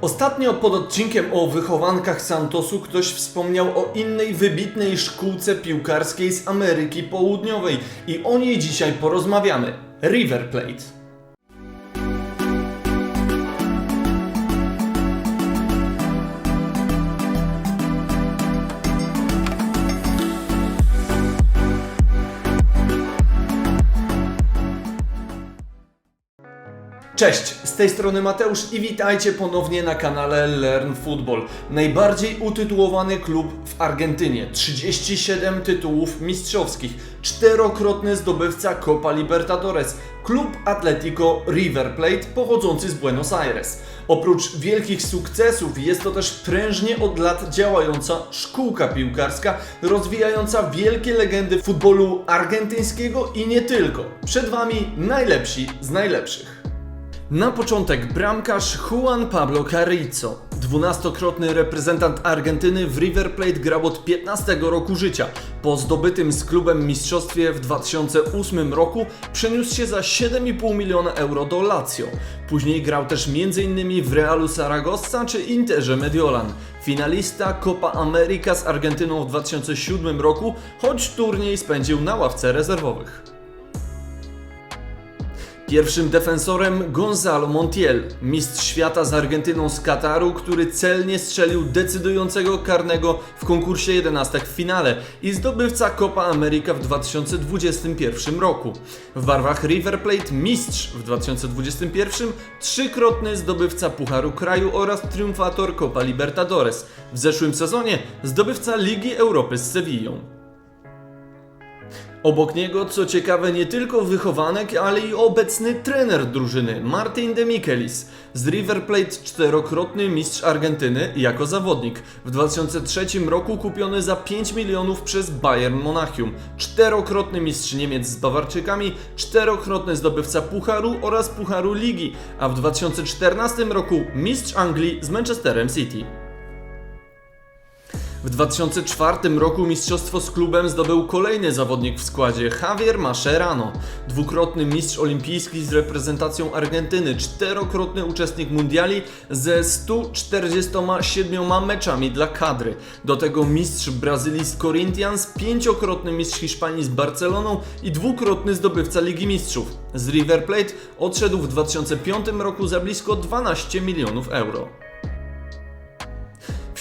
Ostatnio pod odcinkiem o wychowankach Santosu ktoś wspomniał o innej wybitnej szkółce piłkarskiej z Ameryki Południowej i o niej dzisiaj porozmawiamy. River Plate. Cześć, z tej strony Mateusz i witajcie ponownie na kanale Learn Football. Najbardziej utytułowany klub w Argentynie. 37 tytułów mistrzowskich, czterokrotny zdobywca Copa Libertadores, klub Atletico River Plate pochodzący z Buenos Aires. Oprócz wielkich sukcesów jest to też prężnie od lat działająca szkółka piłkarska, rozwijająca wielkie legendy futbolu argentyńskiego i nie tylko. Przed Wami najlepsi z najlepszych. Na początek bramkarz Juan Pablo Carrizo. Dwunastokrotny reprezentant Argentyny w River Plate grał od 15 roku życia. Po zdobytym z klubem mistrzostwie w 2008 roku przeniósł się za 7,5 miliona euro do Lazio. Później grał też m.in. w Realu Saragossa czy Interze Mediolan. Finalista Copa America z Argentyną w 2007 roku, choć turniej spędził na ławce rezerwowych. Pierwszym defensorem Gonzalo Montiel, mistrz świata z Argentyną z Kataru, który celnie strzelił decydującego karnego w konkursie 11 w finale i zdobywca Copa America w 2021 roku. W barwach River Plate mistrz w 2021, trzykrotny zdobywca Pucharu Kraju oraz triumfator Copa Libertadores. W zeszłym sezonie zdobywca Ligi Europy z Sewillą. Obok niego, co ciekawe, nie tylko wychowanek, ale i obecny trener drużyny, Martin de Michelis. Z River Plate czterokrotny mistrz Argentyny jako zawodnik. W 2003 roku kupiony za 5 milionów przez Bayern Monachium. Czterokrotny mistrz Niemiec z Bawarczykami, czterokrotny zdobywca Pucharu oraz Pucharu Ligi, a w 2014 roku mistrz Anglii z Manchesterem City. W 2004 roku mistrzostwo z klubem zdobył kolejny zawodnik w składzie, Javier Mascherano. Dwukrotny mistrz olimpijski z reprezentacją Argentyny, czterokrotny uczestnik mundiali ze 147 meczami dla kadry. Do tego mistrz Brazylii z Corinthians, pięciokrotny mistrz Hiszpanii z Barceloną i dwukrotny zdobywca Ligi Mistrzów. Z River Plate odszedł w 2005 roku za blisko 12 milionów euro.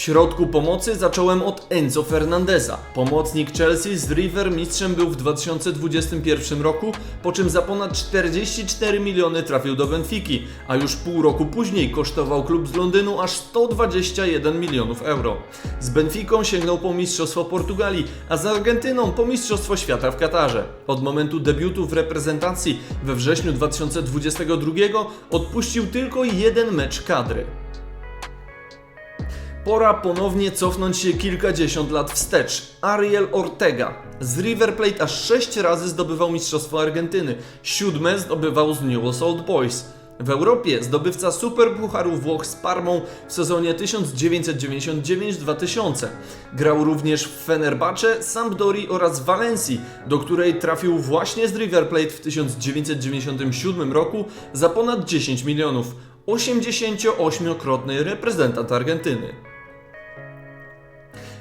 Środku pomocy zacząłem od Enzo Fernandeza. Pomocnik Chelsea z River mistrzem był w 2021 roku, po czym za ponad 44 miliony trafił do Benfiki, a już pół roku później kosztował klub z Londynu aż 121 milionów euro. Z Benfiką sięgnął po Mistrzostwo Portugalii, a z Argentyną po Mistrzostwo Świata w Katarze. Od momentu debiutu w reprezentacji we wrześniu 2022 odpuścił tylko jeden mecz kadry. Pora ponownie cofnąć się kilkadziesiąt lat wstecz. Ariel Ortega. Z River Plate aż 6 razy zdobywał Mistrzostwo Argentyny. Siódme zdobywał z Newell's Old Boys. W Europie zdobywca Superpucharu Włoch z Parmą w sezonie 1999-2000. Grał również w Fenerbahce, Sampdori oraz Walencji, do której trafił właśnie z River Plate w 1997 roku za ponad 10 milionów. 88-krotny reprezentant Argentyny.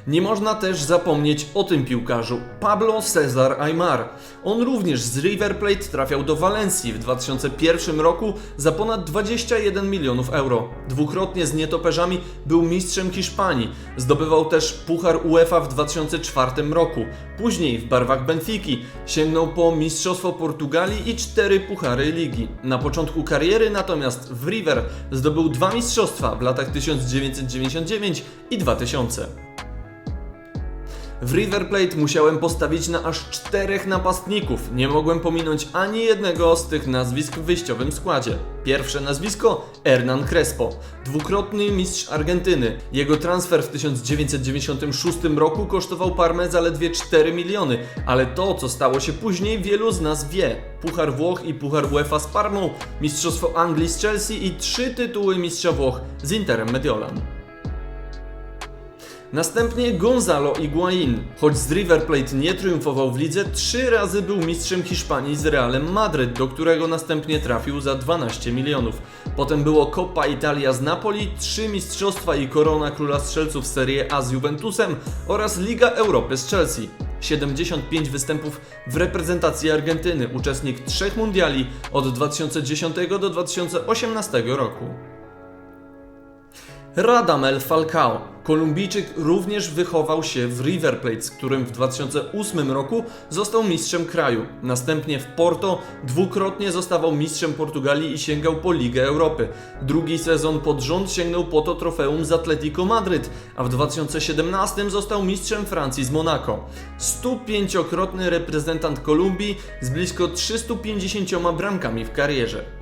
Nie można też zapomnieć o tym piłkarzu, Pablo Cesar Aymar. On również z River Plate trafiał do Walencji w 2001 roku za ponad 21 milionów euro. Dwukrotnie z nietoperzami był mistrzem Hiszpanii. Zdobywał też Puchar UEFA w 2004 roku. Później w barwach Benfiki sięgnął po Mistrzostwo Portugalii i cztery Puchary Ligi. Na początku kariery natomiast w River zdobył dwa mistrzostwa w latach 1999 i 2000. W River Plate musiałem postawić na aż czterech napastników. Nie mogłem pominąć ani jednego z tych nazwisk w wyjściowym składzie. Pierwsze nazwisko Hernan Crespo, dwukrotny mistrz Argentyny. Jego transfer w 1996 roku kosztował Parmę zaledwie 4 miliony, ale to, co stało się później, wielu z nas wie. Puchar Włoch i Puchar UEFA z Parmą, Mistrzostwo Anglii z Chelsea i trzy tytuły mistrza Włoch z Interem Mediolan. Następnie Gonzalo Higuain. Choć z River Plate nie triumfował w lidze, trzy razy był mistrzem Hiszpanii z Realem Madryt, do którego następnie trafił za 12 milionów. Potem było Coppa Italia z Napoli, trzy mistrzostwa i korona króla strzelców Serie A z Juventusem oraz Liga Europy z Chelsea. 75 występów w reprezentacji Argentyny, uczestnik trzech mundiali od 2010 do 2018 roku. Radamel Falcao. Kolumbijczyk również wychował się w River Plate, z którym w 2008 roku został mistrzem kraju. Następnie w Porto dwukrotnie zostawał mistrzem Portugalii i sięgał po Ligę Europy. Drugi sezon pod rząd sięgnął po to trofeum z Atletico Madryt, a w 2017 został mistrzem Francji z Monaco. 105-krotny reprezentant Kolumbii z blisko 350 bramkami w karierze.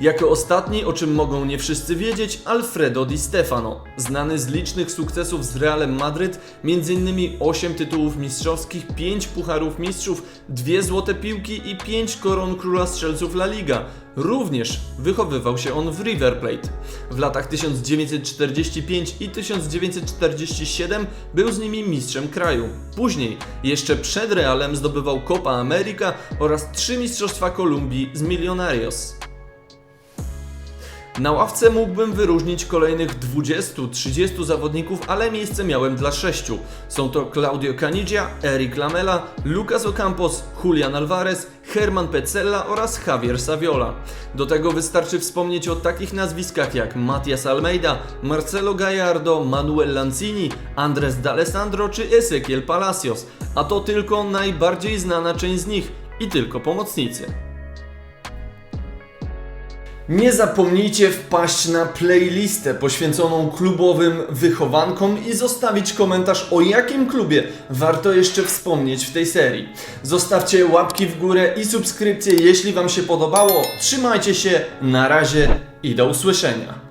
Jako ostatni, o czym mogą nie wszyscy wiedzieć, Alfredo Di Stefano, znany z licznych sukcesów z Realem Madryt, m.in. 8 tytułów mistrzowskich, 5 pucharów mistrzów, 2 złote piłki i 5 koron króla strzelców La Liga. Również wychowywał się on w River Plate. W latach 1945 i 1947 był z nimi mistrzem kraju. Później, jeszcze przed Realem zdobywał Copa America oraz 3 mistrzostwa Kolumbii z Millonarios. Na ławce mógłbym wyróżnić kolejnych 20-30 zawodników, ale miejsce miałem dla sześciu. Są to Claudio Canigia, Eric Lamela, Lucas Ocampos, Julian Alvarez, Herman Petzella oraz Javier Saviola. Do tego wystarczy wspomnieć o takich nazwiskach jak Matias Almeida, Marcelo Gallardo, Manuel Lanzini, Andres D'Alessandro czy Ezequiel Palacios. A to tylko najbardziej znana część z nich i tylko pomocnicy. Nie zapomnijcie wpaść na playlistę poświęconą klubowym wychowankom i zostawić komentarz o jakim klubie warto jeszcze wspomnieć w tej serii. Zostawcie łapki w górę i subskrypcję jeśli Wam się podobało. Trzymajcie się, na razie i do usłyszenia.